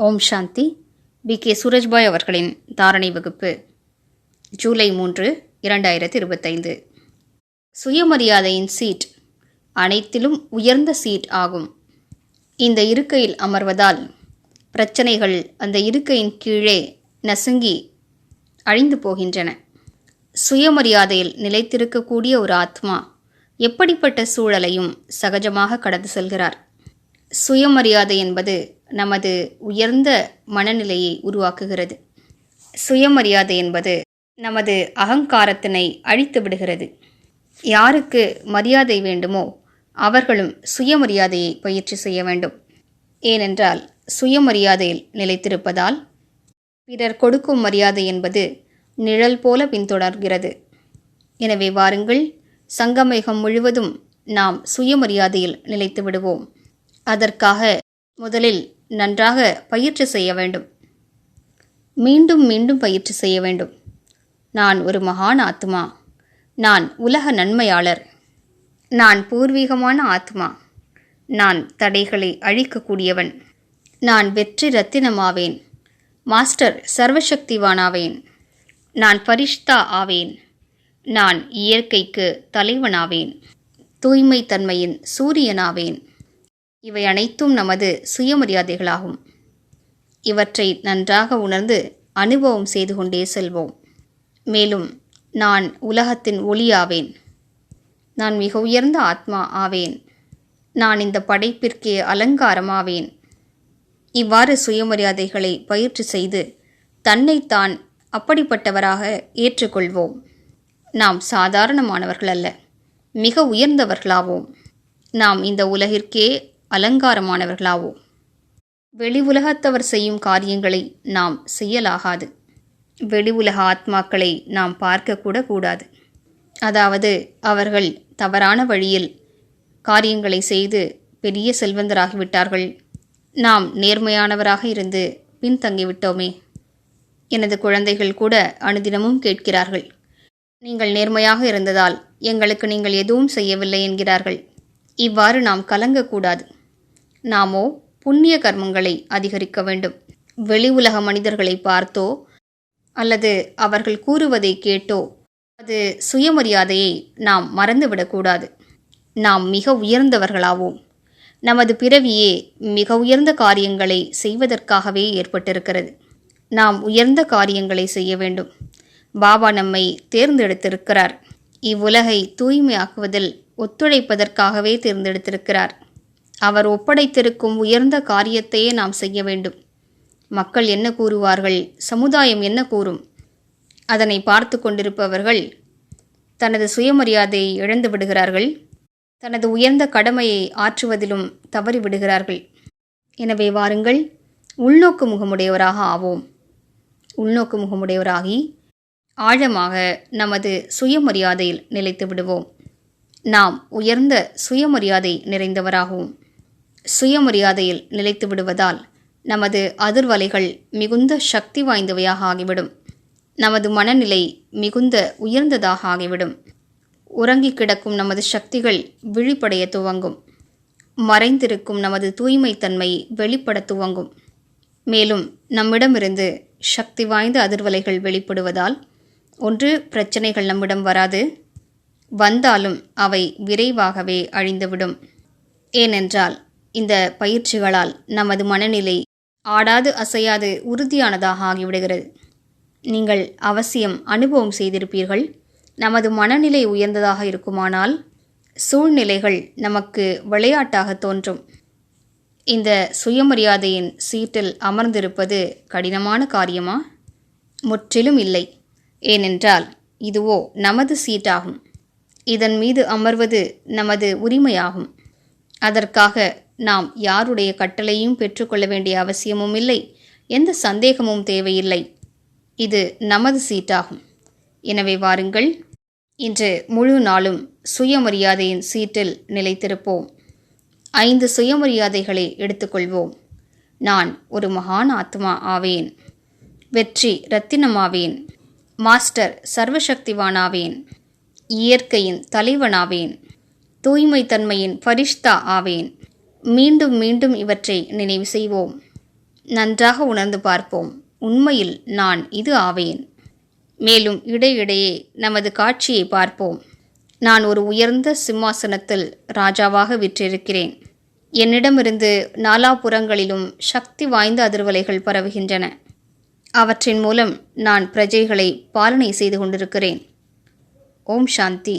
ஓம் சாந்தி. B. K. Surajbhai அவர்களின் தாரணை வகுப்பு ஜூலை மூன்று இரண்டாயிரத்தி இருபத்தைந்து சுயமரியாதையின் சீட் அனைத்திலும் உயர்ந்த சீட் ஆகும். இந்த இருக்கையில் அமர்வதால் பிரச்சனைகள் அந்த இருக்கையின் கீழே நசுங்கி அழிந்து போகின்றன. சுயமரியாதையில் நிலைத்திருக்கக்கூடிய ஒரு ஆத்மா எப்படிப்பட்ட சூழலையும் சகஜமாக கடந்து செல்கிறார்? சுயமரியாதை என்பது நமது உயர்ந்த மனநிலையை உருவாக்குகிறது. சுயமரியாதை என்பது நமது அகங்காரத்தினை அழித்து விடுகிறது. யாருக்கு மரியாதை வேண்டுமோ அவர்களும் சுயமரியாதையை பயிற்சி செய்ய வேண்டும். ஏனென்றால் சுயமரியாதையில் நிலைத்திருப்பதால் பிறர் கொடுக்கும் மரியாதை என்பது நிழல் போல பின்தொடர்கிறது. எனவே வாருங்கள் சங்கமேகம் முழுவதும் நாம் சுயமரியாதையில் நிலைத்து விடுவோம். அதற்காக முதலில் நன்றாக பயிற்சி செய்ய வேண்டும். மீண்டும் மீண்டும் பயிற்சி செய்ய வேண்டும். நான் ஒரு மகான் ஆத்மா நான் உலக நன்மையாளர். நான் பூர்வீகமான ஆத்மா நான் தடைகளை அழிக்கக்கூடியவன். நான் வெற்றி ரத்தினமாவேன். மாஸ்டர் சர்வசக்திவானாவேன். நான் பரிஷ்தா ஆவேன். நான் இயற்கைக்கு தலைவனாவேன். தூய்மை தன்மையின் சூரியனாவேன். இவை அனைத்தும் நமது சுயமரியாதைகளாகும். இவற்றை நன்றாக உணர்ந்து அனுபவம் செய்து கொண்டே செல்வோம். மேலும் நான் உலகத்தின் ஒளியாவேன். நான் மிக உயர்ந்த ஆத்மா ஆவேன். நான் இந்த படைப்பிற்கே அலங்காரமாவேன். இவ்வாறு சுயமரியாதைகளை பயிற்சி செய்து தன்னைத்தான் அப்படிப்பட்டவராக ஏற்றுக்கொள்வோம். நாம் சாதாரணமானவர்கள் அல்ல மிக உயர்ந்தவர்களாவோம். நாம் இந்த உலகிற்கே அலங்காரமானவர்களாவோ வெளி உலகத்தவர் செய்யும் காரியங்களை நாம் செய்யலாகாது. வெளி உலக ஆத்மாக்களை நாம் பார்க்கக்கூட கூடாது. அதாவது அவர்கள் தவறான வழியில் காரியங்களை செய்து பெரிய செல்வந்தராகிவிட்டார்கள். நாம் நேர்மையானவராக இருந்து பின்தங்கிவிட்டோமே. எனது குழந்தைகள் கூட அனுதினமும் கேட்கிறார்கள். நீங்கள் நேர்மையாக இருந்ததால் எங்களுக்கு நீங்கள் எதுவும் செய்யவில்லை என்கிறார்கள். இவ்வாறு நாம் கலங்கக்கூடாது. நாமோ புண்ணிய கர்மங்களை அதிகரிக்க வேண்டும். வெளி உலக மனிதர்களை பார்த்தோ அல்லது அவர்கள் கூறுவதை கேட்டோ அது சுயமரியாதையை நாம் மறந்துவிடக்கூடாது. நாம் மிக உயர்ந்தவர்களாவோம். நமது பிறவியே மிக உயர்ந்த காரியங்களை செய்வதற்காகவே ஏற்பட்டிருக்கிறது. நாம் உயர்ந்த காரியங்களை செய்ய வேண்டும். பாபா நம்மை தேர்ந்தெடுத்திருக்கிறார். இவ்வுலகை தூய்மையாக்குவதில் ஒத்துழைப்பதற்காகவே தேர்ந்தெடுத்திருக்கிறார். அவர் ஒப்படைத்திருக்கும் உயர்ந்த காரியத்தையே நாம் செய்ய வேண்டும். மக்கள் என்ன கூறுவார்கள்? சமுதாயம் என்ன கூறும்? அதனை பார்த்து கொண்டிருப்பவர்கள் தனது சுயமரியாதையை இழந்து விடுகிறார்கள். தனது உயர்ந்த கடமையை ஆற்றுவதிலும் தவறி விடுகிறார்கள். எனவே வாருங்கள் உள்நோக்கு முகமுடையவராக ஆவோம். உள்நோக்கு முகமுடையவராகி ஆழமாக நமது சுயமரியாதையில் நிலைத்து விடுவோம். நாம் உயர்ந்த சுயமரியாதை நிறைந்தவராகவும். சுயமரியாதையில் நிலைத்து விடுவதால் நமது அதிர்வலைகள் மிகுந்த சக்தி வாய்ந்தவையாக ஆகிவிடும். நமது மனநிலை மிகுந்த உயர்ந்ததாக ஆகிவிடும். உறங்கி கிடக்கும் நமது சக்திகள் விழிப்படைய துவங்கும். மறைந்திருக்கும் நமது தூய்மைத்தன்மை வெளிப்பட துவங்கும். மேலும் நம்மிடமிருந்து சக்தி வாய்ந்த அதிர்வலைகள் வெளிப்படுவதால் ஒன்று பிரச்சனைகள் நம்மிடம் வராது வந்தாலும் அவை விரைவாகவே அழிந்துவிடும். ஏனென்றால் இந்த பயிற்சிகளால் நமது மனநிலை ஆடாது அசையாது உறுதியானதாக ஆகிவிடுகிறது. நீங்கள் அவசியம் அனுபவம் செய்திருப்பீர்கள். நமது மனநிலை உயர்ந்ததாக இருக்குமானால் சூழ்நிலைகள் நமக்கு விளையாட்டாக தோன்றும். இந்த சுயமரியாதையின் சீட்டில் அமர்ந்திருப்பது கடினமான காரியமா? முற்றிலும் இல்லை. ஏனென்றால் இதுவோ நமது சீட்டாகும். இதன் மீது அமர்வது நமது உரிமையாகும். அதற்காக நாம் யாருடைய கட்டளையும் பெற்றுக்கொள்ள வேண்டிய அவசியமும் இல்லை. எந்த சந்தேகமும் தேவையில்லை. இது நமது சீட்டாகும். எனவே வாருங்கள். இன்று முழு நாளும் சுயமரியாதையின் சீட்டில் நிலைத்திருப்போம். ஐந்து சுயமரியாதைகளை எடுத்துக்கொள்வோம். நான் ஒரு மகான் ஆத்மா ஆவேன். வெற்றி ரத்தினமாவேன். மாஸ்டர் சர்வசக்திவானாவேன். இயற்கையின் தலைவனாவேன். தூய்மை தன்மையின் பரிஷ்தா ஆவேன். மீண்டும் மீண்டும் இவற்றை நினைவு செய்வோம். நன்றாக உணர்ந்து பார்ப்போம். உண்மையில் நான் இது ஆவேன். மேலும் இடையிடையே நமது காட்சியை பார்ப்போம். நான் ஒரு உயர்ந்த சிம்மாசனத்தில் ராஜாவாக விற்றிருக்கிறேன். என்னிடமிருந்து நாலாபுறங்களிலும் சக்தி வாய்ந்த அதிர்வலைகள் பரவுகின்றன. அவற்றின் மூலம் நான் பிரஜைகளை பாலனை செய்து கொண்டிருக்கிறேன். ஓம் சாந்தி.